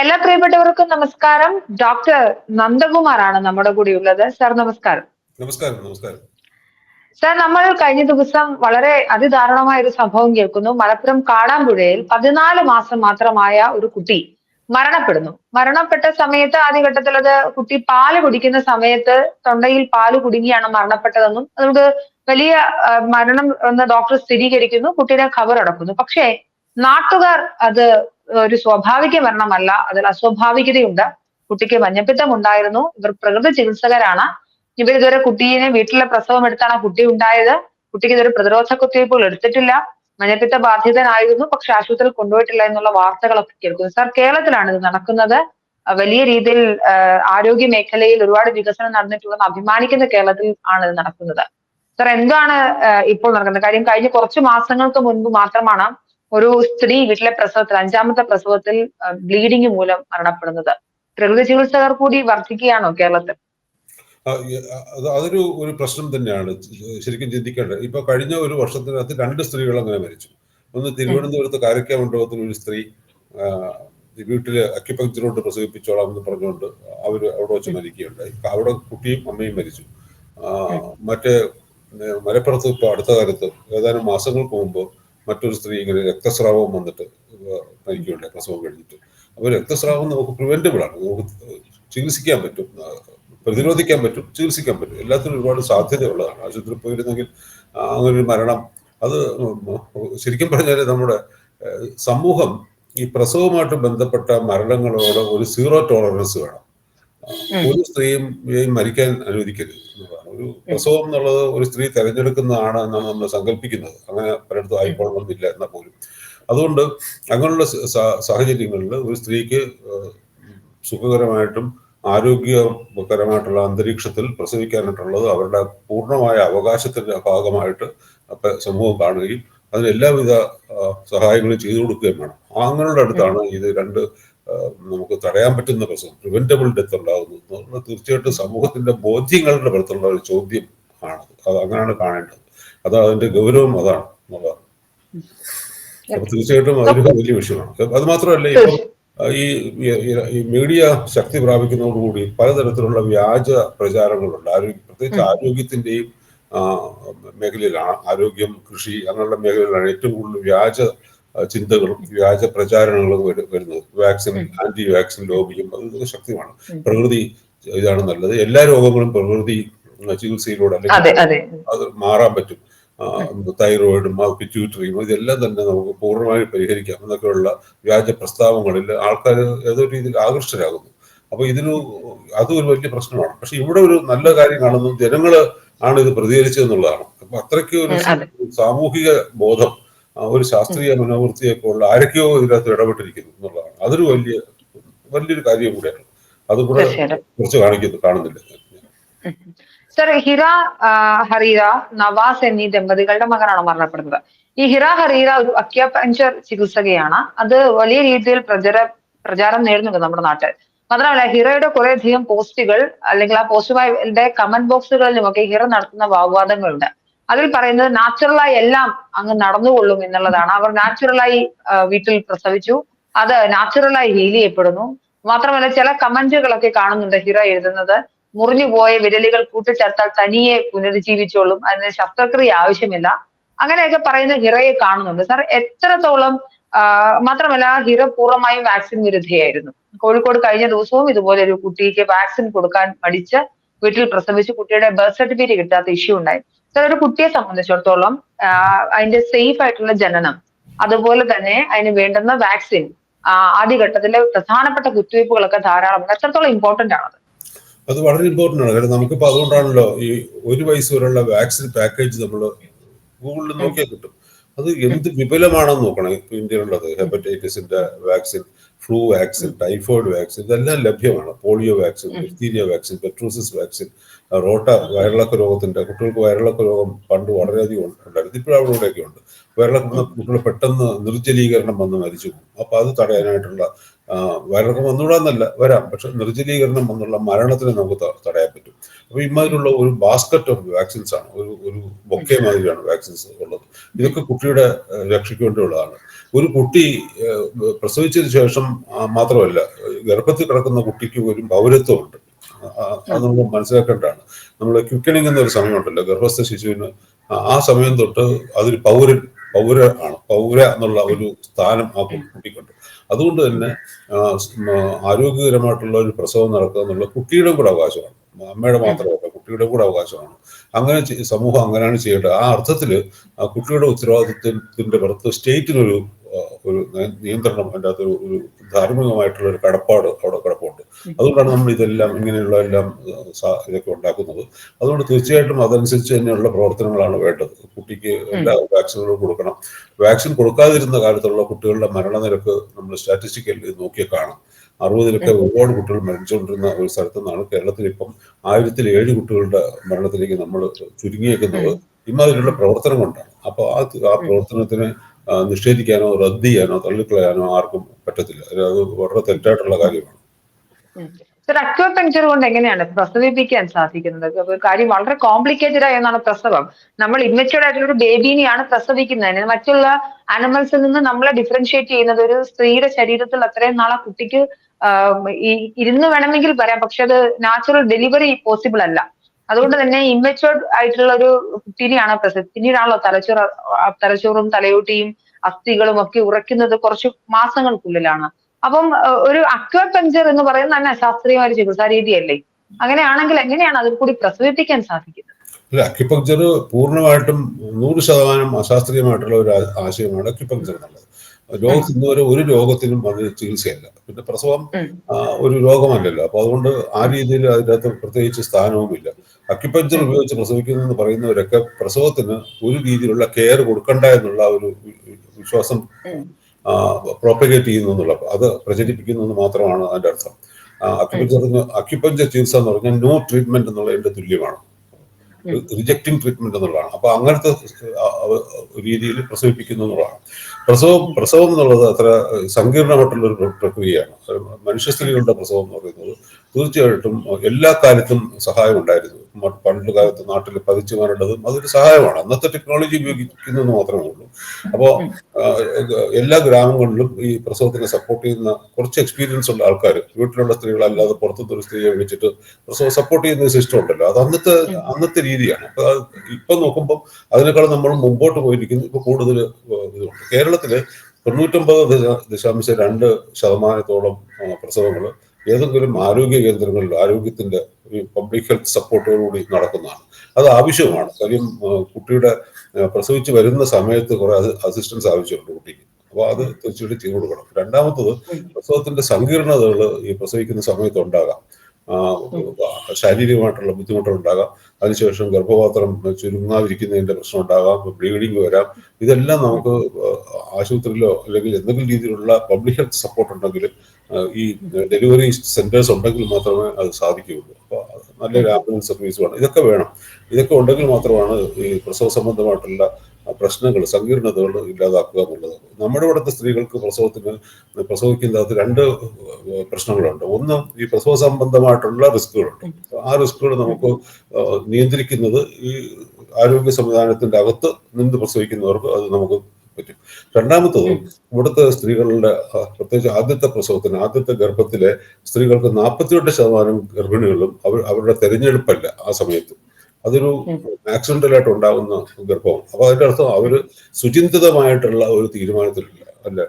എല്ലാ പ്രിയപ്പെട്ടവർക്കും നമസ്കാരം. ഡോക്ടർ നന്ദകുമാർ ആണ് നമ്മുടെ കൂടെ ഉള്ളത്. സാർ നമസ്കാരം. നമസ്കാരം നമസ്കാരം. സാർ നമ്മൾ കഴിഞ്ഞ ദിവസം വളരെ അതിദാരുണമായ ഒരു സംഭവം കേൾക്കുന്നു. മലപ്പുറം കാടാമ്പുഴയിൽ പതിനാല് മാസം മാത്രമായ ഒരു കുട്ടി മരണപ്പെടുന്നു. മരണപ്പെട്ട സമയത്ത് ആദ്യഘട്ടത്തിൽ അത് കുട്ടി പാൽ കുടിക്കുന്ന സമയത്ത് തൊണ്ടയിൽ പാൽ കുടുങ്ങിയാണ് മരണപ്പെട്ടതെന്നും അതുകൊണ്ട് വലിയ മരണം എന്ന് ഡോക്ടർ സ്ഥിരീകരിക്കുന്നു. കുട്ടിയുടെ ഖബർ അടക്കുന്നു പക്ഷേ നാട്ടുകാർ അത് ഒരു സ്വാഭാവിക മരണമല്ല അതിൽ അസ്വാഭാവികതയുണ്ട്. കുട്ടിക്ക് മഞ്ഞപ്പിത്തം ഉണ്ടായിരുന്നു ഇവർ പ്രകൃതി ചികിത്സകരാണ്. ഇവർ ഇതുവരെ കുട്ടീനെ വീട്ടിലെ പ്രസവം എടുത്താണ് കുട്ടി ഉണ്ടായത്. കുട്ടിക്ക് ഇതൊരു പ്രതിരോധ കുത്തിവയ്പ്പുകൾ എടുത്തിട്ടില്ല. മഞ്ഞപ്പിത്ത ബാധിതനായിരുന്നു പക്ഷെ ആശുപത്രിയിൽ കൊണ്ടുപോയിട്ടില്ല എന്നുള്ള വാർത്തകളൊക്കെ കേൾക്കുന്നു. സാർ കേരളത്തിലാണ് ഇത് നടക്കുന്നത്. വലിയ രീതിയിൽ ആരോഗ്യ മേഖലയിൽ ഒരുപാട് വികസനം നടന്നിട്ടുണ്ടെന്ന് അഭിമാനിക്കുന്ന കേരളത്തിൽ ആണ് ഇത് നടക്കുന്നത്. സാർ എന്താണ് ഇപ്പോൾ നടക്കുന്നത്? കാര്യം കഴിഞ്ഞ കുറച്ച് മാസങ്ങൾക്ക് മുൻപ് മാത്രമാണ് ഒരു സ്ത്രീ വീട്ടിലെ പ്രസവത്തിൽ അഞ്ചാമത്തെ പ്രസവത്തിൽ ബ്ലീഡിംഗ് മൂലം മരണപ്പെടുന്നത്. പ്രകൃതി ചികിത്സകർ കൂടി വർദ്ധിക്കുകയാണോ കേരളത്തിൽ? അതൊരു ഒരു പ്രശ്നം തന്നെയാണ്. ശരിക്കും ചിന്തിക്കേണ്ടത് ഇപ്പൊ കഴിഞ്ഞ ഒരു വർഷത്തിനകത്ത് രണ്ട് സ്ത്രീകൾ അങ്ങനെ മരിച്ചു. ഒന്ന് തിരുവനന്തപുരത്ത് കാരക്ക മണ്ഡപത്തിൽ ഒരു സ്ത്രീ വീട്ടിൽ അക്യുപങ്ക്ചർ പ്രസവിപ്പിച്ചോളാം എന്ന് പറഞ്ഞുകൊണ്ട് അവർ അവിടെ വെച്ച് മരിക്കുകയുണ്ടായി. അവിടെ കുട്ടിയും അമ്മയും മരിച്ചു. മറ്റേ മലപ്പുറത്ത് ഇപ്പൊ അടുത്ത കാലത്ത് ഏതാനും മാസങ്ങൾക്ക് മുമ്പ് മറ്റൊരു സ്ത്രീ ഇങ്ങനെ രക്തസ്രാവം വന്നിട്ട് മരിക്കുകയുണ്ട് പ്രസവം കഴിഞ്ഞിട്ട്. അപ്പൊ രക്തസ്രാവം നമുക്ക് പ്രിവെന്റബിൾ ആണ്. നമുക്ക് ചികിത്സിക്കാൻ പറ്റും പ്രതിരോധിക്കാൻ പറ്റും ചികിത്സിക്കാൻ പറ്റും. എല്ലാത്തിനും ഒരുപാട് സാധ്യതയുള്ളതാണ്. ആശുപത്രിയിൽ പോയിരുന്നെങ്കിൽ അങ്ങനെ ഒരു മരണം അത് ശരിക്കും പറഞ്ഞാൽ നമ്മുടെ സമൂഹം ഈ പ്രസവവുമായിട്ട് ബന്ധപ്പെട്ട മരണങ്ങളോട് ഒരു സീറോ ടോളറൻസ് വേണം. ഒരു സ്ത്രീയും മരിക്കാൻ അനുവദിക്കരുത്. ഒരു പ്രസവം എന്നുള്ളത് ഒരു സ്ത്രീ തെരഞ്ഞെടുക്കുന്നതാണ് എന്നാണ് നമ്മൾ സങ്കല്പിക്കുന്നത്. അങ്ങനെ പലയിടത്തും ആയിക്കോളണമെന്നില്ല എന്നാൽ പോലും. അതുകൊണ്ട് അങ്ങനെയുള്ള സാഹചര്യങ്ങളിൽ ഒരു സ്ത്രീക്ക് സുഖകരമായിട്ടും ആരോഗ്യകരമായിട്ടുള്ള അന്തരീക്ഷത്തിൽ പ്രസവിക്കാനായിട്ടുള്ളത് അവരുടെ പൂർണമായ അവകാശത്തിന്റെ ഭാഗമായിട്ട് അപ്പൊ സമൂഹം കാണുകയും അതിന് എല്ലാവിധ സഹായങ്ങളും ചെയ്തു കൊടുക്കുകയും വേണം. അങ്ങനെയുള്ള അടുത്താണ് ഇത് രണ്ട് നമുക്ക് തടയാൻ പറ്റുന്ന പ്രശ്നം പ്രിവെന്റബിൾ ഡെത്ത് ഉണ്ടാകുന്നു. എന്നുള്ളത് തീർച്ചയായിട്ടും സമൂഹത്തിന്റെ ബോധ്യങ്ങളുടെ പുറത്തുള്ള ഒരു ചോദ്യം ആണ്. അത് അങ്ങനെയാണ് കാണേണ്ടത്. അത് അതിന്റെ ഗൗരവം അതാണ് എന്നുള്ളതാണ്. അപ്പൊ തീർച്ചയായിട്ടും അതൊരു വലിയ വിഷയമാണ്. അത് മാത്രമല്ല ഇപ്പം ഈ മീഡിയ ശക്തി പ്രാപിക്കുന്നതോടുകൂടി പലതരത്തിലുള്ള വ്യാജ പ്രചാരങ്ങളുണ്ട്. ആരോഗ്യ പ്രത്യേകിച്ച് ആരോഗ്യത്തിന്റെയും മേഖലയിലാണ് ആരോഗ്യം കൃഷി അങ്ങനെയുള്ള മേഖലയിലാണ് ഏറ്റവും കൂടുതൽ വ്യാജ ചിന്തകളും വ്യാജ പ്രചാരണങ്ങളും വരു- വരുന്നത് വാക്സിൻ ആന്റി വാക്സിൻ ലോബിയും അത് ശക്തമാണ് ശക്തിയാണ് പ്രകൃതി ഇതാണ് നല്ലത്. എല്ലാ രോഗങ്ങളും പ്രകൃതി ചികിത്സയിലൂടെ അല്ലെങ്കിൽ അതെ അതെ. അത് മാറാൻ പറ്റും. തൈറോയിഡും പിറ്റ്യൂട്ടറിയും ഇതെല്ലാം തന്നെ നമുക്ക് പൂർണമായി പരിഹരിക്കാം എന്നൊക്കെയുള്ള വ്യാജ പ്രസ്താവങ്ങളിൽ ആൾക്കാർ ഏതോ രീതിയിൽ ആകൃഷ്ടരാകുന്നു. അപ്പൊ ഇതിന് അതൊരു ഒരു വലിയ പ്രശ്നമാണ്. പക്ഷെ ഇവിടെ ഒരു നല്ല കാര്യം കാണുന്നു. ജനങ്ങൾ ആണ് ഇത് പ്രതികരിച്ചത് എന്നുള്ളതാണ് അപ്പൊ അത്രയ്ക്ക് ഒരു സാമൂഹിക ബോധം ഒരു ശാസ്ത്രീയ മനോവൃത്തിയൊക്കെ ഉള്ള ആരൊക്കെയോ ഇതിനകത്ത് ഇടപെട്ടിരിക്കുന്നു എന്നുള്ളതാണ്. അതൊരു വലിയ വലിയൊരു കാര്യം കൂടെയാണ്. അത് കൂടെ കുറച്ച് കാണിക്കുന്നു കാണുന്നില്ല സർ ഹിറ ഹറീറ നവാസ് എന്നീ ദമ്പതികളുടെ മകനാണ് മരണപ്പെടുന്നത്. ഈ ഹിറ ഹറീറ ഒരു അക്യാപഞ്ചർ ചികിത്സകയാണ്. അത് വലിയ രീതിയിൽ പ്രചര പ്രചാരം നേടുന്നുണ്ട് നമ്മുടെ നാട്ടിൽ. മാത്രമല്ല ഹിറയുടെ കുറെ അധികം പോസ്റ്റുകൾ അല്ലെങ്കിൽ ആ പോസ്റ്റുമായി കമന്റ് ബോക്സുകളിലും ഒക്കെ ഹിറ നടത്തുന്ന വാഗ്വാദങ്ങളുണ്ട്. അതിൽ പറയുന്നത് നാച്ചുറലായി എല്ലാം അങ്ങ് നടന്നുകൊള്ളും എന്നുള്ളതാണ്. അവർ നാച്ചുറലായി വീട്ടിൽ പ്രസവിച്ചു. അത് നാച്ചുറലായി ഹീൽ ചെയ്യപ്പെടുന്നു. മാത്രമല്ല ചില കമന്റുകളൊക്കെ കാണുന്നുണ്ട് ഹിറ എഴുതുന്നത്. മുറിഞ്ഞു പോയ വിരലുകൾ കൂട്ടിച്ചേർത്താൽ തനിയെ പുനരുജ്ജീവിച്ചോളും. അതിന് ശസ്ത്രക്രിയ ആവശ്യമില്ല. അങ്ങനെയൊക്കെ പറയുന്ന ഹിറയെ കാണുന്നുണ്ട്. സാർ എത്രത്തോളം മാത്രമല്ല ഹിറ പൂർണമായും വാക്സിൻ വിരുദ്ധയായിരുന്നു. കോഴിക്കോട് കഴിഞ്ഞ ദിവസവും ഇതുപോലെ ഒരു കുട്ടിക്ക് വാക്സിൻ കൊടുക്കാൻ മടിച്ച് വീട്ടിൽ പ്രസവിച്ച് കുട്ടിയുടെ ബർത്ത് സർട്ടിഫിക്കറ്റ് കിട്ടാത്ത ഇഷ്യൂ ഉണ്ടായി. സാർ ഒരു കുട്ടിയെ സംബന്ധിച്ചിടത്തോളം അതിന്റെ സേഫ് ആയിട്ടുള്ള ജനനം അതുപോലെ തന്നെ അതിന് വേണ്ടുന്ന വാക്സിൻ ആദ്യഘട്ടത്തിലെ പ്രധാനപ്പെട്ട കുത്തിവയ്പ്പുകളൊക്കെ ധാരാളമുണ്ട് എത്രത്തോളം ഇമ്പോർട്ടന്റ് ആണത്? അത് വളരെ ഇമ്പോർട്ടന്റ് ആണ്. കാരണം നമുക്കിപ്പോ അതുകൊണ്ടാണല്ലോ ഈ ഒരു വയസ്സ് വരെയുള്ള വാക്സിൻ പാക്കേജ് നമ്മൾ ഗൂഗിളിൽ നോക്കിയാൽ കിട്ടും. അത് എന്ത് വിപുലമാണെന്ന് നോക്കണം. ഇപ്പൊ ഇന്ത്യയിലുള്ളത് ഹെപ്പറ്റൈറ്റിസിന്റെ vaccine flu vaccine typhoid vaccine ഇതെല്ലാം ലഭ്യമാണ്. Polio vaccine bacteria vaccine പെട്രോസിസ് vaccine rota വയറിളക്ക രോഗത്തിന്റെ കുട്ടികൾക്ക് വയറിളക്ക രോഗം പണ്ട് വളരെയധികം ഉണ്ടായിരുന്നു. ഇപ്പോഴും അവിടെയൊക്കെ ഉണ്ട്. വയറിളക്കം വന്ന കുട്ടികൾ പെട്ടെന്ന് നിർജലീകരണം വന്ന് മരിച്ചു പോകും. അപ്പൊ അത് തടയാനായിട്ടുള്ള വയറിളക്കം വന്നുകൂടാന്നല്ല വരാം. പക്ഷെ നിർജലീകരണം വന്നുള്ള മരണത്തിന് നമുക്ക് തടയാൻ പറ്റും. അപ്പൊ ഇമാതിരിയുള്ള ഒരു ബാസ്ക്കറ്റ് ഓഫ് വാക്സിൻസ് ആണ്. ഒരു ഒരു ബൊക്കെ മാതിരിയാണ് വാക്സിൻസ് ഉള്ളത്. ഇതൊക്കെ കുട്ടിയുടെ രക്ഷയ്ക്ക് വേണ്ടിയുള്ളതാണ് ഒരു കുട്ടി പ്രസവിച്ചതിന് ശേഷം മാത്രമല്ല ഗർഭത്തിൽ കിടക്കുന്ന കുട്ടിക്ക് ഒരു പൗരത്വമുണ്ട് അത് നമ്മൾ മനസ്സിലാക്കേണ്ടതാണ്. നമ്മൾ ക്വിക്കണിങ് എന്നൊരു സമയമുണ്ടല്ലോ ഗർഭസ്ഥ ശിശുവിന്. ആ- സമയം തൊട്ട് അതൊരു പൗരൻ പൗര ആണ്. പൗര എന്നുള്ള ഒരു സ്ഥാനം ആ കുട്ടിക്കുണ്ട്. അതുകൊണ്ട് തന്നെ ആരോഗ്യകരമായിട്ടുള്ള ഒരു പ്രസവം നടക്കുക എന്നുള്ള കുട്ടിയുടെ കൂടെ അവകാശമാണ്. അമ്മയുടെ മാത്രമല്ല കുട്ടിയുടെ കൂടെ അവകാശമാണ്. അങ്ങനെ സമൂഹം അങ്ങനെയാണ് ചെയ്യേണ്ടത്. ആ അർത്ഥത്തിൽ ആ കുട്ടിയുടെ ഉത്തരവാദിത്വത്തിന്റെ പുറത്ത് സ്റ്റേറ്റിനൊരു ഒരു നിയന്ത്രണം അതിന്റെ അകത്ത് ഒരു ധാർമ്മികമായിട്ടുള്ള ഒരു കടപ്പാട് അവിടെ കിടപ്പുണ്ട്. അതുകൊണ്ടാണ് നമ്മൾ ഇതെല്ലാം ഇങ്ങനെയുള്ള എല്ലാം ഇതൊക്കെ ഉണ്ടാക്കുന്നത്. അതുകൊണ്ട് തീർച്ചയായിട്ടും അതനുസരിച്ച് തന്നെയുള്ള പ്രവർത്തനങ്ങളാണ് വേണ്ടത്. കുട്ടിക്ക് എല്ലാ വാക്സിനുകളും കൊടുക്കണം. വാക്സിൻ കൊടുക്കാതിരുന്ന കാലത്തുള്ള കുട്ടികളുടെ മരണനിരക്ക് നമ്മൾ സ്റ്റാറ്റിസ്റ്റിക്കൽ നോക്കിയാൽ കാണാം. അറുപതിലൊക്കെ ഒരുപാട് കുട്ടികൾ മരിച്ചുകൊണ്ടിരുന്ന ഒരു സ്ഥലത്തു നിന്നാണ് കേരളത്തിൽ ഇപ്പം ആയിരത്തിൽ ഏഴ് കുട്ടികളുടെ മരണത്തിലേക്ക് നമ്മൾ ചുരുങ്ങിയേക്കുന്നത്. ഇമാതിരിയുള്ള പ്രവർത്തനം കൊണ്ടാണ്. അപ്പോൾ ആ ആ പ്രവർത്തനത്തിന് നിഷേധിക്കാനോ റദ്ദ് ചെയ്യാനോ തള്ളിക്കളയാനോ ആർക്കും പറ്റത്തില്ല. അത് വളരെ തെറ്റായിട്ടുള്ള കാര്യമാണ്. സർ അക്വപങ്ചർ കൊണ്ട് എങ്ങനെയാണ് പ്രസവിപ്പിക്കാൻ സാധിക്കുന്നത്? കാര്യം വളരെ കോംപ്ലിക്കേറ്റഡ് ആയെന്നാണ് പ്രസവം. നമ്മൾ ഇമ്മച്ചുവർഡ് ആയിട്ടുള്ള ഒരു ബേബീനെയാണ് പ്രസവിക്കുന്നത് മറ്റുള്ള ആനിമൽസിൽ നിന്ന് നമ്മളെ ഡിഫറൻഷിയേറ്റ് ചെയ്യുന്നത് ഒരു സ്ത്രീയുടെ ശരീരത്തിൽ അത്രയും നാളെ കുട്ടിക്ക് ഇരുന്ന് വേണമെങ്കിൽ പറയാം. പക്ഷെ അത് നാച്ചുറൽ ഡെലിവറി പോസിബിൾ അല്ല. അതുകൊണ്ട് തന്നെ ഇമ്മച്ചുവർഡ് ആയിട്ടുള്ള ഒരു കുട്ടീനെയാണ് പ്രസവം പിന്നീടാണല്ലോ തലച്ചോറ് തലച്ചോറും തലയോട്ടിയും അസ്ഥികളും ഒക്കെ ഉറയ്ക്കുന്നത് കുറച്ച് മാസങ്ങൾക്കുള്ളിലാണ്. അപ്പം ഒരു അക്വപഞ്ചർ എന്ന് പറയുന്നത് തന്നെ ശാസ്ത്രീയമായ ഒരു ചികിത്സാ രീതിയല്ലേ അങ്ങനെയാണെങ്കിൽ എങ്ങനെയാണ് അതിൽ കൂടി പ്രസവിപ്പിക്കാൻ സാധിക്കുന്നത്? അല്ല അക്യുപങ്ചർ പൂർണമായിട്ടും നൂറ് ശതമാനം അശാസ്ത്രീയമായിട്ടുള്ള ഒരു ആശയമാണ് അക്യുപങ്ചർ എന്നുള്ളത്. ലോകത്ത് ഇന്നുവരെ ഒരു രോഗത്തിനും അത് ചികിത്സയല്ല. പിന്നെ പ്രസവം ഒരു രോഗമല്ലല്ലോ. അപ്പൊ അതുകൊണ്ട് ആ രീതിയിൽ അതിനകത്ത് പ്രത്യേകിച്ച് സ്ഥാനവുമില്ല അക്യുപഞ്ചർ ഉപയോഗിച്ച് പ്രസവിക്കുന്നു എന്ന് പറയുന്നവരൊക്കെ പ്രസവത്തിന് ഒരു രീതിയിലുള്ള കെയർ കൊടുക്കണ്ട എന്നുള്ള ഒരു വിശ്വാസം. പ്രോപ്പഗേറ്റ് ചെയ്യുന്നു എന്നുള്ള അത് പ്രചരിപ്പിക്കുന്നു എന്ന് മാത്രമാണ് അതിന്റെ അർത്ഥം. അക്യുപഞ്ചർ ചികിത്സ എന്ന് പറഞ്ഞാൽ നോ ട്രീറ്റ്മെന്റ് എന്നുള്ളതിന്റെ തുല്യമാണ്. റിജക്റ്റിംഗ് ട്രീറ്റ്മെന്റ് എന്നുള്ളതാണ്. അപ്പൊ അങ്ങനത്തെ രീതിയിൽ പ്രസവിപ്പിക്കുന്നു എന്നുള്ളതാണ്. പ്രസവം പ്രസവം എന്നുള്ളത് അത്ര സങ്കീർണമായിട്ടുള്ള ഒരു പ്രക്രിയയാണ്. മനുഷ്യ സ്ത്രീകളുടെ പ്രസവം എന്ന് പറയുന്നത് തീർച്ചയായിട്ടും എല്ലാ കാലത്തും സഹായം ഉണ്ടായിരുന്നു. പണ്ട് കാലത്ത് നാട്ടിൽ പതിച്ചു വരേണ്ടതും അതൊരു സഹായമാണ്. അന്നത്തെ ടെക്നോളജി ഉപയോഗിക്കുന്നു എന്ന് മാത്രമേ ഉള്ളൂ. അപ്പോൾ എല്ലാ ഗ്രാമങ്ങളിലും ഈ പ്രസവത്തിനെ സപ്പോർട്ട് ചെയ്യുന്ന കുറച്ച് എക്സ്പീരിയൻസ് ഉള്ള ആൾക്കാർ വീട്ടിലുള്ള സ്ത്രീകളല്ലാതെ പുറത്തുനിന്ന് ഒരു സ്ത്രീയെ വിളിച്ചിട്ട് പ്രസവം സപ്പോർട്ട് ചെയ്യുന്ന സിസ്റ്റം ഉണ്ടല്ലോ. അത് അന്നത്തെ അന്നത്തെ രീതിയാണ്. അപ്പൊ ഇപ്പൊ നോക്കുമ്പോൾ അതിനേക്കാൾ നമ്മൾ മുമ്പോട്ട് പോയിരിക്കുന്നു ഇപ്പൊ കൂടുതൽ ഇതുണ്ട്. കേരളത്തിൽ തൊണ്ണൂറ്റൊമ്പത് ദശ- ദശാംശം രണ്ട് ശതമാനത്തോളം പ്രസവങ്ങൾ ഏതെങ്കിലും ആരോഗ്യ കേന്ദ്രങ്ങളിൽ ആരോഗ്യത്തിന്റെ പബ്ലിക് ഹെൽത്ത് സപ്പോർട്ടോടുകൂടി നടക്കുന്നതാണ്. അത് ആവശ്യമാണ്. കാര്യം കുട്ടിയുടെ പ്രസവിച്ച് വരുന്ന സമയത്ത് കുറെ അസിസ്റ്റൻസ് ആവശ്യമുണ്ട് കുട്ടിക്ക്. അപ്പോൾ അത് തീർച്ചയായിട്ടും ചെയ്തു കൊടുക്കണം. രണ്ടാമത്തത് പ്രസവത്തിന്റെ സങ്കീർണതകൾ ഈ പ്രസവിക്കുന്ന സമയത്ത് ഉണ്ടാകാം. ശാരീരികമായിട്ടുള്ള ബുദ്ധിമുട്ടുകൾ ഉണ്ടാകാം അതിനുശേഷം ഗർഭപാത്രം ചുരുങ്ങാതിരിക്കുന്നതിന്റെ പ്രശ്നം ഉണ്ടാകാം ബ്ലീഡിങ് വരാം. ഇതെല്ലാം നമുക്ക് ആശുപത്രിയിലോ അല്ലെങ്കിൽ എന്തെങ്കിലും രീതിയിലുള്ള പബ്ലിക് ഹെൽത്ത് സപ്പോർട്ട് ഉണ്ടെങ്കിൽ ഈ ഡെലിവറി സെന്റേഴ്സ് ഉണ്ടെങ്കിൽ മാത്രമേ അത് സാധിക്കുകയുള്ളൂ. അപ്പോൾ നല്ലൊരു ആംബുലൻസ് സർവീസ് വേണം ഇതൊക്കെ വേണം. ഇതൊക്കെ ഉണ്ടെങ്കിൽ മാത്രമാണ് ഈ പ്രസവ സംബന്ധമായിട്ടുള്ള പ്രശ്നങ്ങൾ സങ്കീർണതകൾ ഇല്ലാതാക്കുക എന്നുള്ളത്. നമ്മുടെ ഇവിടുത്തെ സ്ത്രീകൾക്ക് പ്രസവത്തിന് പ്രസവിക്കുന്നതിനകത്ത് രണ്ട് പ്രശ്നങ്ങളുണ്ട്. ഒന്ന് ഈ പ്രസവ സംബന്ധമായിട്ടുള്ള റിസ്കുകളുണ്ട്. ആ റിസ്കുകൾ നമുക്ക് നിയന്ത്രിക്കുന്നത് ഈ ആരോഗ്യ സംവിധാനത്തിന്റെ അകത്ത് നിന്ന് പ്രസവിക്കുന്നവർക്ക് അത് നമുക്ക് പറ്റും. രണ്ടാമത്തത് ഇവിടുത്തെ സ്ത്രീകളുടെ പ്രത്യേകിച്ച് ആദ്യത്തെ പ്രസവത്തിന് ആദ്യത്തെ ഗർഭത്തിലെ സ്ത്രീകൾക്ക് നാൽപ്പത്തിയെട്ട് ശതമാനം ഗർഭിണികളും അവർ അവരുടെ തെരഞ്ഞെടുപ്പല്ല ആ സമയത്ത്. അതൊരു ആക്സിഡന്റലായിട്ട് ഉണ്ടാകുന്ന ഗർഭമാണ്. അപ്പൊ അതിന്റെ അർത്ഥം അവർ സുചിന്തിതമായിട്ടുള്ള ഒരു തീരുമാനത്തിലല്ല അല്ല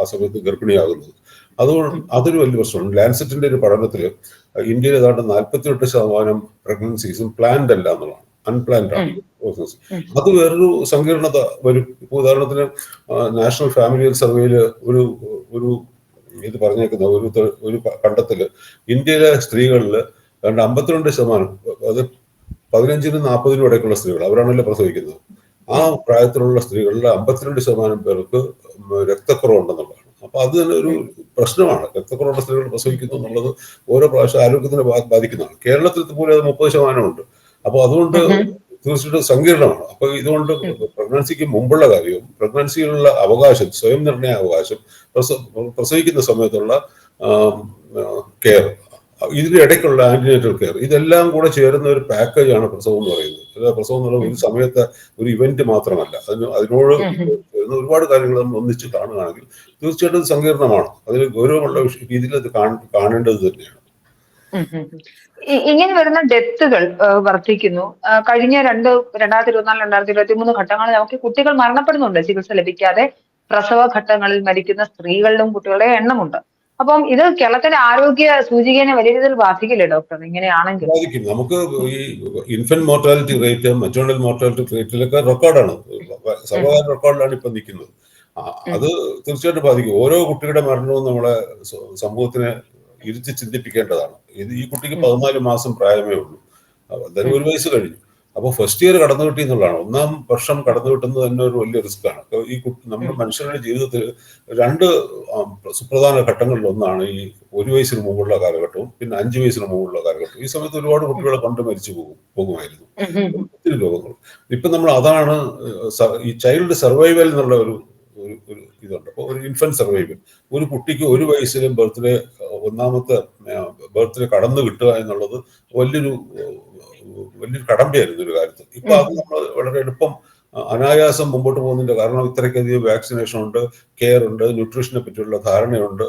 ആ സമയത്ത് ഗർഭിണിയാകുന്നത്. അതുകൊണ്ട് അതൊരു വലിയ പ്രശ്നമാണ്. ലാൻസെറ്റിന്റെ ഒരു പഠനത്തിൽ ഇന്ത്യയിൽ ഏതാണ്ട് നാൽപ്പത്തിയെട്ട് ശതമാനം പ്രഗ്നൻസീസും പ്ലാൻഡ് അല്ല എന്നുള്ളതാണ്. അൺപ്ലാൻഡ് ആണ്. അത് വേറൊരു സങ്കീർണത വരും. ഇപ്പൊ ഉദാഹരണത്തിന് നാഷണൽ ഫാമിലി സർവേയിൽ ഒരു ഒരു ഇത് പറഞ്ഞേക്കുന്ന ഒരു ഒരു കണ്ടെത്തൽ ഇന്ത്യയിലെ സ്ത്രീകളിൽ രണ്ട് അമ്പത്തിരണ്ട് ശതമാനം അത് പതിനഞ്ചിനും നാൽപ്പതിനും ഇടയ്ക്കുള്ള സ്ത്രീകൾ അവരാണല്ലോ പ്രസവിക്കുന്നത്. ആ പ്രായത്തിലുള്ള സ്ത്രീകളിൽ അമ്പത്തിരണ്ട് ശതമാനം പേർക്ക് രക്തക്കുറവുണ്ടെന്നുള്ളതാണ്. അപ്പൊ അത് തന്നെ ഒരു പ്രശ്നമാണ്. രക്തക്കുറവുള്ള സ്ത്രീകൾ പ്രസവിക്കുന്നു എന്നുള്ളത് ഓരോ പ്രാവശ്യം ആരോഗ്യത്തിനെ ബാധിക്കുന്നതാണ്. കേരളത്തിൽ പോലും അത് മുപ്പത് ശതമാനമുണ്ട്. അപ്പൊ അതുകൊണ്ട് തീർച്ചയായിട്ടും സങ്കീർണമാണ്. അപ്പൊ ഇതുകൊണ്ട് പ്രഗ്നൻസിക്ക് മുമ്പുള്ള കാര്യവും പ്രഗ്നൻസിയിലുള്ള അവകാശം സ്വയം നിർണയ അവകാശം പ്രസവിക്കുന്ന സമയത്തുള്ള കെയർ ഇതിന്റെ ഇടയ്ക്കുള്ള ആന്റിനേറ്റൽ കെയർ. ഇതെല്ലാം കൂടെ ചേരുന്ന ഒരു പാക്കേജാണ് പ്രസവം എന്ന് പറയുന്നത്. പ്രസവം പറയുന്നത് ഒരു സമയത്ത് ഒരു ഇവന്റ് മാത്രമല്ല. അതിന് അതിനോട് ഒരുപാട് കാര്യങ്ങൾ നമ്മൾ ഒന്നിച്ച് കാണുകയാണെങ്കിൽ തീർച്ചയായിട്ടും സങ്കീർണമാണ്. അതിൽ ഗൗരവമുള്ള രീതിയിൽ അത് കാണ്- കാണേണ്ടത് തന്നെയാണ്. ഇങ്ങനെ വരുന്ന ഡെത്തുകൾ വർദ്ധിക്കുന്നു. കഴിഞ്ഞ രണ്ട് രണ്ടായിരത്തി ഇരുപത്തിനാല് രണ്ടായിരത്തി ഇരുപത്തി മൂന്ന് ഘട്ടങ്ങളിൽ നമുക്ക് കുട്ടികൾ മരണപ്പെടുന്നുണ്ട്. ചികിത്സ ലഭിക്കാതെ പ്രസവ ഘട്ടങ്ങളിൽ മരിക്കുന്ന സ്ത്രീകളിലും കുട്ടികളുടെ എണ്ണമുണ്ട്. അപ്പം ഇത് കേരളത്തിന്റെ ആരോഗ്യ സൂചികനെ വലിയ രീതിയിൽ ബാധിക്കില്ലേ ഡോക്ടർ ഇങ്ങനെയാണെങ്കിൽ. ബാധിക്കും നമുക്ക് ഈ infant mortality rate maternal mortality റേറ്റിലൊക്കെ റെക്കോർഡാണ്. സർവകാല റെക്കോർഡിലാണ് ഇപ്പൊ നിൽക്കുന്നത്. അത് തീർച്ചയായിട്ടും ബാധിക്കും. ഓരോ കുട്ടിയുടെ മരണവും നമ്മളെ സമൂഹത്തിനെ ഇരുത്തി ചിന്തിപ്പിക്കേണ്ടതാണ്. ഇത് ഈ കുട്ടിക്ക് പതിനാല് മാസം പ്രായമേ ഉള്ളൂ. എന്തായാലും ഒരു വയസ്സ് കഴിഞ്ഞു. അപ്പോൾ ഫസ്റ്റ് ഇയർ കടന്നു കിട്ടി എന്നുള്ളതാണ് ഒന്നാം വർഷം കടന്നു കിട്ടുന്നത് തന്നെ ഒരു വലിയ റിസ്ക് ആണ്. ഈ നമ്മുടെ മനുഷ്യരുടെ ജീവിതത്തിൽ രണ്ട് സുപ്രധാന ഘട്ടങ്ങളിൽ ഒന്നാണ് ഈ ഒരു വയസ്സിന് മുമ്പുള്ള കാലഘട്ടവും പിന്നെ അഞ്ചു വയസ്സിന് മുമ്പുള്ള കാലഘട്ടവും. ഈ സമയത്ത് ഒരുപാട് കുട്ടികളെ കണ്ട് മരിച്ചു പോകും പോകുമായിരുന്നു. ഒത്തിരി രോഗങ്ങൾ. ഇപ്പൊ നമ്മൾ അതാണ് ഈ ചൈൽഡ് സർവൈവൽ എന്നുള്ള ഒരു ഒരു ഇതുണ്ട്. അപ്പോൾ ഒരു ഇൻഫന്റ് സർവൈവൽ ഒരു കുട്ടിക്ക് ഒരു വയസ്സിലും ബർത്ത്ഡേ ഒന്നാമത്തെ ബർത്ത്ഡേ കടന്നു കിട്ടുക എന്നുള്ളത് വലിയൊരു വലിയൊരു കടമ്പയായിരുന്നു ഒരു കാര്യത്തിൽ. ഇപ്പൊ അത് നമ്മൾ വളരെ എളുപ്പം അനായാസം മുമ്പോട്ട് പോകുന്നതിന്റെ കാരണം ഇത്രയ്ക്കധികം വാക്സിനേഷൻ ഉണ്ട് കെയർ ഉണ്ട് ന്യൂട്രീഷനെ പറ്റിയുള്ള ധാരണയുണ്ട്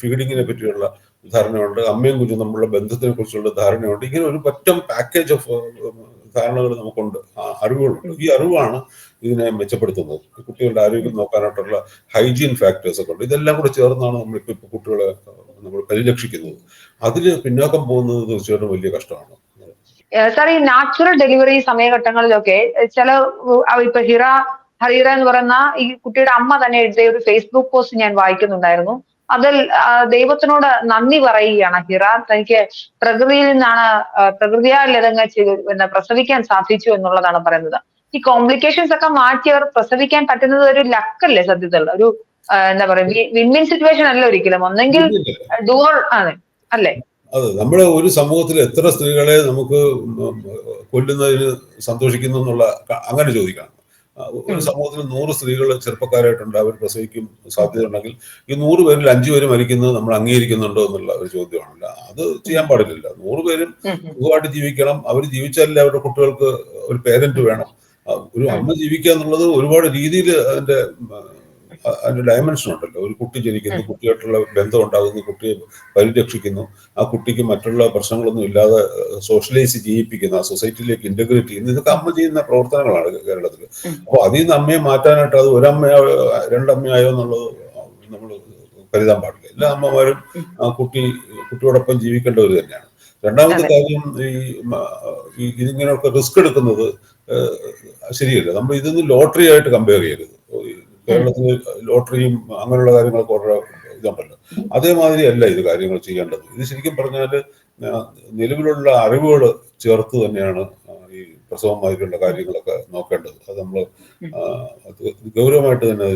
ഫീഡിങ്ങിനെ പറ്റിയുള്ള ധാരണയുണ്ട് അമ്മയും കുഞ്ഞും നമ്മളുടെ ബന്ധത്തിനെ കുറിച്ചുള്ള ധാരണയുണ്ട്. ഇങ്ങനെ ഒരു പറ്റം പാക്കേജ് ഓഫ് ധാരണകൾ നമുക്കുണ്ട് അറിവുകളുണ്ട്. ഈ അറിവാണ് ഇതിനെ മെച്ചപ്പെടുത്തുന്നത്. കുട്ടികളുടെ ആരോഗ്യം നോക്കാനായിട്ടുള്ള ഹൈജീൻ ഫാക്ടേഴ്സ് ഒക്കെ ഉണ്ട്. ഇതെല്ലാം കൂടെ ചേർന്നാണ് നമ്മളിപ്പോൾ ഇപ്പോൾ കുട്ടികളെ നമ്മൾ പരിരക്ഷിക്കുന്നത്. അതിൽ പിന്നാക്കം പോകുന്നത് തീർച്ചയായിട്ടും വലിയ കഷ്ടമാണ്. സാർ ഈ നാച്ചുറൽ ഡെലിവറി സമയഘട്ടങ്ങളിലൊക്കെ ചില ഇപ്പൊ ഹിറ ഹറീറ എന്ന് പറയുന്ന ഈ കുട്ടിയുടെ അമ്മ തന്നെ എഴുതിയ ഒരു ഫേസ്ബുക്ക് പോസ്റ്റ് ഞാൻ വായിക്കുന്നുണ്ടായിരുന്നു. അതിൽ ദൈവത്തിനോട് നന്ദി പറയുകയാണ് ഹിറ. തനിക്ക് പ്രകൃതിയിൽ നിന്നാണ് പ്രകൃതിയാൽ പിന്നെ പ്രസവിക്കാൻ സാധിച്ചു എന്നുള്ളതാണ് പറയുന്നത്. ഈ കോംപ്ലിക്കേഷൻസ് ഒക്കെ മാറ്റി അവർ പ്രസവിക്കാൻ പറ്റുന്നത് ഒരു ലക്കല്ലേ സത്യത്തിൽ? ഒരു എന്താ പറയാ വിൻ വിൻ സിറ്റുവേഷൻ അല്ല ഒരിക്കലും. ഒന്നെങ്കിൽ ഡോർ ആണ് അല്ലേ? അതെ നമ്മുടെ ഒരു സമൂഹത്തിൽ എത്ര സ്ത്രീകളെ നമുക്ക് കൊല്ലുന്നതിന് സന്തോഷിക്കുന്നു എന്നുള്ള അങ്ങനെ ചോദിക്കണം. ഒരു സമൂഹത്തിൽ നൂറ് സ്ത്രീകൾ ചെറുപ്പക്കാരായിട്ടുണ്ട് അവർ പ്രസവിക്കും സാധ്യതയുണ്ടെങ്കിൽ ഈ നൂറ് പേരിൽ അഞ്ചു പേര് മരിക്കുന്നത് നമ്മൾ അംഗീകരിക്കുന്നുണ്ടോ എന്നുള്ള ഒരു ചോദ്യമാണല്ല. അത് ചെയ്യാൻ പാടില്ല നൂറ് പേരും. സുഖമായിട്ട് ജീവിക്കണം. അവർ ജീവിച്ചാലേ അവരുടെ കുട്ടികൾക്ക് ഒരു പേരന്റ് വേണം. ഒരു അമ്മ ജീവിക്കുക എന്നുള്ളത് ഒരുപാട് രീതിയിൽ അതിന്റെ അതിന്റെ ഡയമെൻഷൻ ഉണ്ടല്ലോ. ഒരു കുട്ടി ജനിക്കുന്നു കുട്ടിയായിട്ടുള്ള ബന്ധം ഉണ്ടാകുന്നു കുട്ടിയെ പരിരക്ഷിക്കുന്നു. ആ കുട്ടിക്ക് മറ്റുള്ള പ്രശ്നങ്ങളൊന്നും ഇല്ലാതെ സോഷ്യലൈസ് ചെയ്യിപ്പിക്കുന്നു. ആ സൊസൈറ്റിയിലേക്ക് ഇന്റഗ്രേറ്റ് ചെയ്യുന്നു. ഇതൊക്കെ അമ്മ ചെയ്യുന്ന പ്രവർത്തനങ്ങളാണ് കേരളത്തിൽ അപ്പൊ അപ്പോൾ അതിൽ നിന്ന് അമ്മയെ മാറ്റാനായിട്ട് അത് ഒരമ്മയായോ രണ്ടമ്മയായോ എന്നുള്ളത് നമ്മൾ കരുതാൻ പാടില്ല. എല്ലാ അമ്മമാരും ആ കുട്ടി കുട്ടിയോടൊപ്പം ജീവിക്കേണ്ടവർ തന്നെയാണ്. രണ്ടാമത്തെ കാര്യം ഈ ഇതിങ്ങനെയൊക്കെ റിസ്ക് എടുക്കുന്നത് ശരിയല്ല. നമ്മൾ ഇതൊന്നും ലോട്ടറി ആയിട്ട് കമ്പയർ ചെയ്യരുത്. കേരളത്തിൽ ലോട്ടറിയും അങ്ങനെയുള്ള കാര്യങ്ങളൊക്കെ വളരെ ഇതുണ്ടല്ലോ അതേമാതിരി അല്ല ഇത് കാര്യങ്ങൾ ചെയ്യേണ്ടത്. ഇത് ശരിക്കും പറഞ്ഞാൽ നിലവിലുള്ള അറിവുകൾ ചേർത്ത് തന്നെയാണ് ഈ പ്രസവമാതിരിയുള്ള കാര്യങ്ങളൊക്കെ നോക്കേണ്ടത്. അത് നമ്മൾ ഗൗരവമായിട്ട് തന്നെ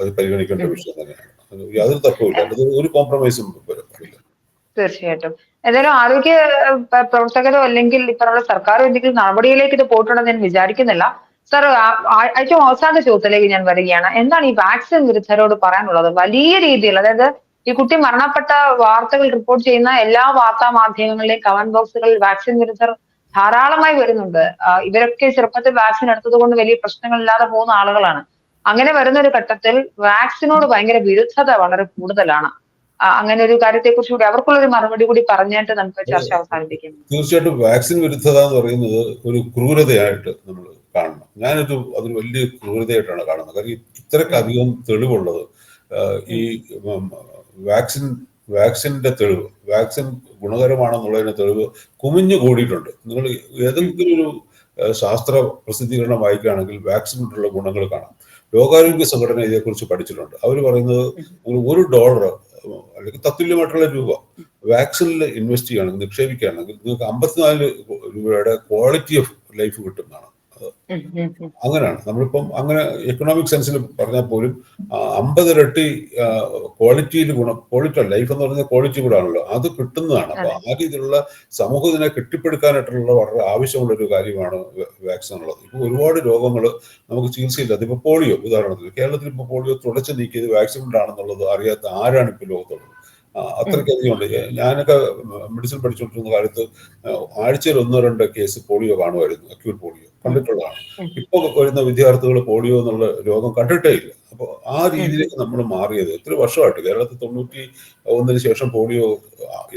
അത് പരിഗണിക്കേണ്ട വിഷയം തന്നെയാണ്. യാതൊരു തർക്കവുമില്ല. അത് ഒരു കോംപ്രമൈസും പാടില്ല തീർച്ചയായിട്ടും. എന്തായാലും ആരോഗ്യ പ്രവർത്തകരോ അല്ലെങ്കിൽ ഇത്തരമുള്ള സർക്കാർ എന്തെങ്കിലും നടപടിയിലേക്ക് ഇത് പോയിട്ടുണ്ടെന്ന് ഞാൻ വിചാരിക്കുന്നില്ല. സാർ ഏറ്റവും അവസാന ചോദ്യത്തിലേക്ക് ഞാൻ വരികയാണ്. എന്താണ് ഈ വാക്സിൻ വിരുദ്ധരോട് പറയാനുള്ളത്? വലിയ രീതിയിൽ അതായത് ഈ കുട്ടി മരണപ്പെട്ട വാർത്തകൾ റിപ്പോർട്ട് ചെയ്യുന്ന എല്ലാ വാർത്താ മാധ്യമങ്ങളിലെയും കമന്റ് ബോക്സുകളിൽ വാക്സിൻ വിരുദ്ധർ ധാരാളമായി വരുന്നുണ്ട്. ഇവരൊക്കെ ചെറുപ്പത്തിൽ വാക്സിൻ എടുത്തത് കൊണ്ട് വലിയ പ്രശ്നങ്ങളില്ലാതെ പോകുന്ന ആളുകളാണ്. അങ്ങനെ വരുന്ന ഒരു ഘട്ടത്തിൽ വാക്സിനോട് ഭയങ്കര വിരുദ്ധത വളരെ കൂടുതലാണ്. അങ്ങനെ ഒരു കാര്യത്തെ കുറിച്ച് കൂടി അവർക്കുള്ള ഒരു മറുപടി കൂടി പറഞ്ഞിട്ട് നമുക്ക് ചർച്ച അവസാനിപ്പിക്കാം. തീർച്ചയായിട്ടും വാക്സിൻ വിരുദ്ധത എന്ന് പറയുന്നത് ഒരു ക്രൂരതയായിട്ട് നമ്മൾ കാണണം. ഞാനത് അതൊരു വലിയ ക്രൂരതയായിട്ടാണ് കാണുന്നത്. കാരണം ഇത്രക്കധികം തെളിവുള്ളത് ഈ വാക്സിൻ വാക്സിന്റെ തെളിവ് വാക്സിൻ ഗുണകരമാണെന്നുള്ളതിന്റെ തെളിവ് കുമിഞ്ഞു കൂടിയിട്ടുണ്ട്. നിങ്ങൾ ഏതെങ്കിലും ഒരു ശാസ്ത്ര പ്രസിദ്ധീകരണം വായിക്കുകയാണെങ്കിൽ വാക്സിൻ കൊണ്ടുള്ള ഗുണങ്ങൾ കാണാം. ലോകാരോഗ്യ സംഘടന ഇതേക്കുറിച്ച് പഠിച്ചിട്ടുണ്ട്. അവർ പറയുന്നത് ഒരു ഡോളർ അല്ലെങ്കിൽ തത്തുല്യമായിട്ടുള്ള രൂപ വാക്സിനിൽ ഇൻവെസ്റ്റ് ചെയ്യുകയാണെങ്കിൽ നിക്ഷേപിക്കുകയാണെങ്കിൽ നിങ്ങൾക്ക് അമ്പത്തിനാല് രൂപയുടെ ക്വാളിറ്റി ഓഫ് ലൈഫ് കിട്ടുന്നതാണ്. ഉം. അങ്ങനെയാണ്. നമ്മളിപ്പം അങ്ങനെ എക്കണോമിക് സെൻസിൽ പറഞ്ഞാൽ പോലും അമ്പത് ഇരട്ടി ക്വാളിറ്റിയിൽ ഗുണം ക്വാളിറ്റി ലൈഫ് എന്ന് പറയുന്നത് ക്വാളിറ്റി കൂടെ ആണല്ലോ അത് കിട്ടുന്നതാണ്. അപ്പൊ ആ രീതിയിലുള്ള സമൂഹത്തിനെ കെട്ടിപ്പടുക്കാനായിട്ടുള്ള വളരെ ആവശ്യമുള്ള ഒരു കാര്യമാണ് വാക്സിൻ ഉള്ളത് ഇപ്പൊ ഒരുപാട് രോഗങ്ങൾ നമുക്ക് ചികിത്സയില്ലാത്ത ഇപ്പൊ പോളിയോ. ഉദാഹരണത്തിന് കേരളത്തിൽ ഇപ്പോൾ പോളിയോ തുടച്ചു നീക്കിയത് വാക്സിൻ കൊണ്ടാണെന്നുള്ളത് അറിയാത്ത ആരാണ് ഇപ്പോൾ ലോകത്തുള്ളത്? അത്രയ്ക്കധികം ഉണ്ട്. ഞാനൊക്കെ മെഡിസിൻ പഠിച്ചുകൊണ്ടിരുന്ന കാലത്ത് ആഴ്ചയിൽ ഒന്നോ രണ്ടോ കേസ് പോളിയോ കാണുമായിരുന്നു അക്യൂട്ട് പോളിയോ. കണ്ടിട്ടുള്ളതാണ്. ഇപ്പൊ വരുന്ന വിദ്യാർത്ഥികൾ പോളിയോ എന്നുള്ള രോഗം കണ്ടിട്ടേ ഇല്ല. അപ്പോൾ ആ രീതിയിലേക്ക് നമ്മൾ മാറിയത് എത്ര വർഷമായിട്ട്? കേരളത്തിൽ തൊണ്ണൂറ്റി ഒന്നിന് ശേഷം പോളിയോ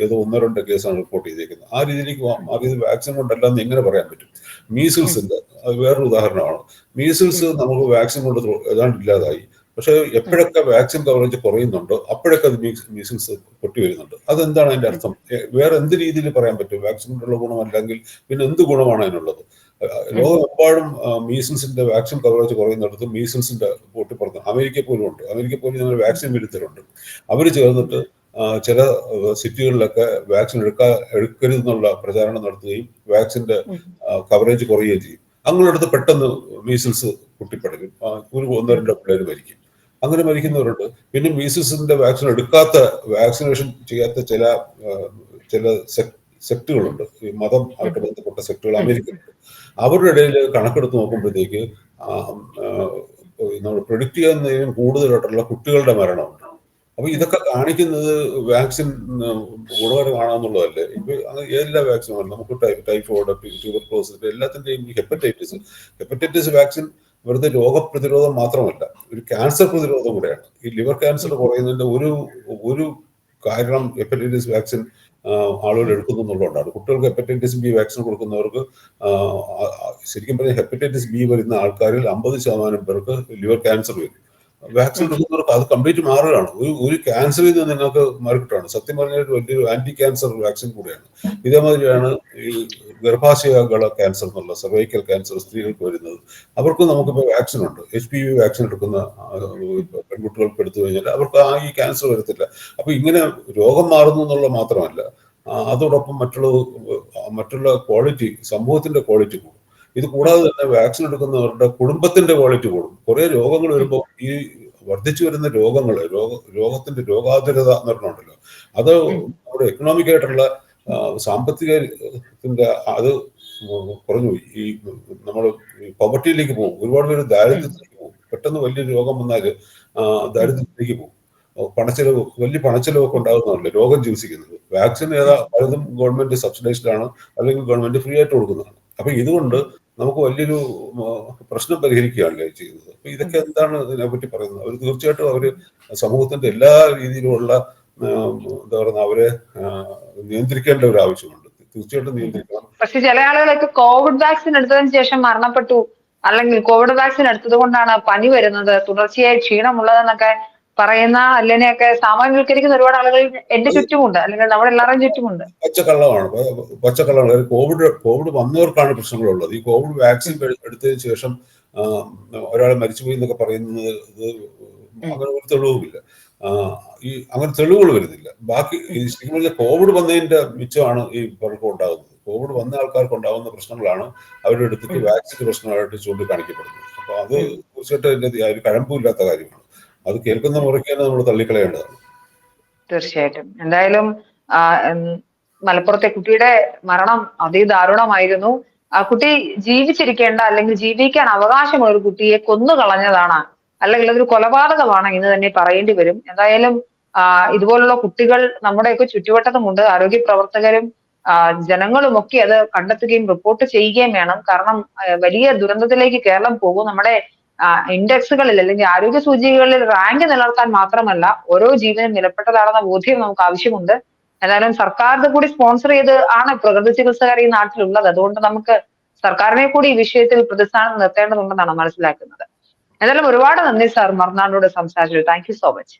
ഏതോ ഒന്നോ രണ്ടോ കേസാണ് റിപ്പോർട്ട് ചെയ്തേക്കുന്നത്. ആ രീതിയിലേക്ക് മാറിയത് വാക്സിൻ കൊണ്ടല്ല എന്ന് എങ്ങനെ പറയാൻ പറ്റും? മീസിൽസിന്റെ അത് വേറൊരു ഉദാഹരണമാണ്. മീസിൽസ് നമുക്ക് വാക്സിൻ കൊണ്ട് ഏതാണ്ട് ഇല്ലാതായി. പക്ഷെ എപ്പോഴൊക്കെ വാക്സിൻ കവറേജ് കുറയുന്നുണ്ടോ അപ്പോഴൊക്കെ അത് മീസിൽസ് പൊട്ടി വരുന്നുണ്ട്. അതെന്താണ് അതിന്റെ അർത്ഥം? വേറെ എന്ത് രീതിയിൽ പറയാൻ പറ്റും? വാക്സിൻ കൊണ്ടുള്ള ഗുണമല്ലെങ്കിൽ പിന്നെ എന്ത് ഗുണമാണ് അതിനുള്ളത്? ലോകമെമ്പാടും മീസിൽസിന്റെ വാക്സിൻ കവറേജ് കുറയുന്നിടത്ത് മീസിൽസിന്റെ പൊട്ടിപ്പുറത്ത് അമേരിക്ക പോലും ഉണ്ട്. അമേരിക്ക പോലും ഞങ്ങൾ വാക്സിൻ വിരുദ്ധരുണ്ട്. അവർ ചേർന്നിട്ട് ചില സിറ്റികളിലൊക്കെ വാക്സിൻ എടുക്കാ എടുക്കരുതെന്നുള്ള പ്രചാരണം നടത്തുകയും വാക്സിന്റെ കവറേജ് കുറയുകയും ചെയ്യും. അങ്ങനെടുത്ത് പെട്ടെന്ന് മീസിൽസ് കുട്ടിപ്പടക്കും ഒരു ഒന്നോ രണ്ടോ പിള്ളേർ മരിക്കും. അങ്ങനെ മരിക്കുന്നവരുണ്ട്. പിന്നെ മീസിൽസിന്റെ വാക്സിൻ എടുക്കാത്ത വാക്സിനേഷൻ ചെയ്യാത്ത ചില ചില സെക്ടുകളുണ്ട്. ഈ മതം ആയിട്ട് ബന്ധപ്പെട്ട സെക്ടുകൾ അമേരിക്കയിലുണ്ട്. അവരുടെ ഇടയിൽ കണക്കെടുത്ത് നോക്കുമ്പോഴത്തേക്ക് നമ്മൾ പ്രൊഡിക്റ്റ് ചെയ്യുന്നതിനും കൂടുതലായിട്ടുള്ള കുട്ടികളുടെ മരണമുണ്ട്. അപ്പൊ ഇതൊക്കെ കാണിക്കുന്നത് വാക്സിൻ ഗുണകരമാണെന്നുള്ളതല്ലേ? ഇപ്പൊ എല്ലാ വാക്സിനും നമുക്ക് ടൈഫോയിഡ് ട്യൂബർക്ലോസിന്റെ എല്ലാത്തിന്റെയും ഹെപ്പറ്റൈറ്റിസ് ഹെപ്പറ്റൈറ്റിസ് വാക്സിൻ വെറുതെ രോഗപ്രതിരോധം മാത്രമല്ല ഒരു ക്യാൻസർ പ്രതിരോധം കൂടെയാണ്. ഈ ലിവർ ക്യാൻസർ കുറയുന്നതിന്റെ ഒരു ഒരു കാരണം ഹെപ്പറ്റൈറ്റിസ് വാക്സിൻ ആളുകൾ എടുക്കുന്നു എന്നുള്ളതുകൊണ്ടാണ് കുട്ടികൾക്ക് ഹെപ്പറ്റൈറ്റിസ് ബി വാക്സിൻ കൊടുക്കുന്നവർക്ക് ശരിക്കും പറഞ്ഞാൽ ഹെപ്പറ്റൈറ്റിസ് ബി വരുന്ന ആൾക്കാരിൽ അമ്പത് ശതമാനം പേർക്ക് ലിവർ ക്യാൻസർ വരും. വാക്സിൻ എടുക്കുന്നവർക്ക് അത് കംപ്ലീറ്റ് മാറുകയാണ്. ഒരു ഒരു ക്യാൻസറിൽ നിന്ന് നിങ്ങൾക്ക് മാറിക്കിട്ടാണ് സത്യം പറഞ്ഞാൽ വലിയൊരു ആന്റി ക്യാൻസർ വാക്സിൻ കൂടെയാണ്. ഇതേമാതിരിയാണ് ഈ ഗർഭാശയകള ക്യാൻസർ എന്നുള്ള സർവൈക്കൽ ക്യാൻസർ സ്ത്രീകൾക്ക് വരുന്നത്. അവർക്കും നമുക്കിപ്പോൾ വാക്സിൻ ഉണ്ട്. എച്ച് പി വി വാക്സിൻ എടുക്കുന്ന പെൺകുട്ടികൾക്ക് എടുത്തു കഴിഞ്ഞാൽ അവർക്ക് ആ ഈ ക്യാൻസർ വരത്തില്ല. അപ്പൊ ഇങ്ങനെ രോഗം മാറുന്നു എന്നുള്ള മാത്രമല്ല അതോടൊപ്പം മറ്റുള്ള മറ്റുള്ള ക്വാളിറ്റി സമൂഹത്തിന്റെ ക്വാളിറ്റി കൂടും. ഇത് കൂടാതെ തന്നെ വാക്സിൻ എടുക്കുന്നവരുടെ കുടുംബത്തിന്റെ ക്വാളിറ്റി കൂടും. കുറെ രോഗങ്ങൾ വരുമ്പോൾ ഈ വർദ്ധിച്ചു വരുന്ന രോഗങ്ങൾ രോഗ രോഗത്തിന്റെ രോഗാതുരത എന്ന് പറഞ്ഞുണ്ടല്ലോ. അത് നമ്മുടെ എക്കണോമിക് ആയിട്ടുള്ള സാമ്പത്തികത്തിന്റെ അത് കുറഞ്ഞു ഈ നമ്മൾ പോവർട്ടിയിലേക്ക് പോകും. ഒരുപാട് പേര് ദാരിദ്ര്യത്തിലേക്ക് പോകും. പെട്ടെന്ന് വലിയ രോഗം വന്നാൽ ദാരിദ്ര്യത്തിലേക്ക് പോകും. പണച്ചെലവ് വലിയ പണച്ചെലവൊക്കെ ഉണ്ടാകുന്നതല്ലേ രോഗം ചികിത്സിക്കുന്നത്. വാക്സിൻ ഏതാ പലതും ഗവൺമെന്റ് സബ്സിഡൈസ്ഡ് ആണ് അല്ലെങ്കിൽ ഗവൺമെന്റ് ഫ്രീ ആയിട്ട് കൊടുക്കുന്നതാണ്. അപ്പൊ ഇതുകൊണ്ട് നമുക്ക് വലിയൊരു പ്രശ്നം പരിഹരിക്കുകയാണല്ലേ ചെയ്യുന്നത്. അപ്പൊ ഇതൊക്കെ എന്താണ് ഇതിനെപ്പറ്റി പറയുന്നത്? അവർ തീർച്ചയായിട്ടും അവർ സമൂഹത്തിന്റെ എല്ലാ രീതിയിലുമുള്ള എന്താ പറയുക അവരെ നിയന്ത്രിക്കേണ്ട ഒരു ആവശ്യമുണ്ട്. തീർച്ചയായിട്ടും നിയന്ത്രിക്കണം. പക്ഷെ ചില ആളുകളൊക്കെ കോവിഡ് വാക്സിൻ എടുത്തതിന് ശേഷം മരണപ്പെട്ടു. അല്ലെങ്കിൽ കോവിഡ് വാക്സിൻ എടുത്തത് കൊണ്ടാണ് പനി വരുന്നത്. തുടർച്ചയായി ക്ഷീണമുള്ളതെന്നൊക്കെ പറയുന്ന അതിനെയൊക്കെ സാമാന്യവൽക്കരിക്കുന്ന ഒരുപാട് ആളുകൾ എന്റെ ചുറ്റുമുണ്ട്. അല്ലെങ്കിൽ നമ്മുടെ എല്ലാവരുടെയും ചുറ്റുമുണ്ട്. പച്ചക്കള്ളമാണ്. പച്ചക്കള്ളമാണ് കോവിഡ് കോവിഡ് വന്നവർക്കാണ് പ്രശ്നങ്ങളുള്ളത്. ഈ കോവിഡ് വാക്സിൻ എടുത്തതിന് ശേഷം ഒരാൾ മരിച്ചുപോയി എന്നൊക്കെ പറയുന്നത് അങ്ങനെ ഒരു തെളിവുമില്ല. ഈ അങ്ങനെ തെളിവുകൾ വരുന്നില്ല. ബാക്കി ഈ ശരിക്കും പറഞ്ഞാൽ കോവിഡ് വന്നതിന്റെ മിച്ചമാണ് ഈ പലർക്കും ഉണ്ടാകുന്നത്. കോവിഡ് വന്ന ആൾക്കാർക്ക് ഉണ്ടാകുന്ന പ്രശ്നങ്ങളാണ് അവരുടെ എടുത്തിട്ട് വാക്സിൻ പ്രശ്നമായിട്ട് ചൂണ്ടിക്കാണിക്കപ്പെടുന്നത്. അപ്പൊ അത് തീർച്ചയായിട്ടും അതിന്റെ ഒരു കഴമ്പില്ലാത്ത കാര്യമാണ്. അത് കേൾക്കുന്ന മുറയ്ക്ക് തന്നെ നമ്മൾ തള്ളിക്കളയേണ്ടതാണ്. തീർച്ചയായിട്ടും. എന്തായാലും മലപ്പുറത്തെ കുട്ടിയുടെ മരണം അതിദാരുണമായിരുന്നു. ആ കുട്ടി ജീവിച്ചിരിക്കേണ്ട അല്ലെങ്കിൽ ജീവിക്കാൻ അവകാശമുള്ള ഒരു കുട്ടിയെ കൊന്നു കളഞ്ഞതാണ് അല്ലെങ്കിൽ അതൊരു കൊലപാതകമാണ് എന്ന് തന്നെ പറയേണ്ടി വരും. എന്തായാലും ഇതുപോലുള്ള കുട്ടികൾ നമ്മുടെയൊക്കെ ചുറ്റുവട്ടത്തുമുണ്ട്. ആരോഗ്യ പ്രവർത്തകരും ജനങ്ങളും ഒക്കെ അത് കണ്ടെത്തുകയും റിപ്പോർട്ട് ചെയ്യുകയും വേണം. കാരണം വലിയ ദുരന്തത്തിലേക്ക് കേരളം പോകും. നമ്മുടെ ഇൻഡെക്സുകളിൽ അല്ലെങ്കിൽ ആരോഗ്യ സൂചികകളിൽ റാങ്ക് നിലനിർത്താൻ മാത്രമല്ല ഓരോ ജീവനും വിലപ്പെട്ടതാണെന്ന ബോധ്യം നമുക്ക് ആവശ്യമുണ്ട്. എന്തായാലും സർക്കാരിന്റെ കൂടി സ്പോൺസർ ചെയ്ത് ആണ് പ്രകൃതി ചികിത്സകർ ഈ നാട്ടിലുള്ളത്. അതുകൊണ്ട് നമുക്ക് സർക്കാരിനെ കൂടി ഈ വിഷയത്തിൽ പ്രതിസ്ഥാനം നിർത്തേണ്ടതുണ്ടെന്നാണ് മനസ്സിലാക്കുന്നത്. എന്തായാലും ഒരുപാട് നന്ദി സാർ മറുനാടിനോട് സംസാരിച്ചത് താങ്ക് യു സോ മച്ച്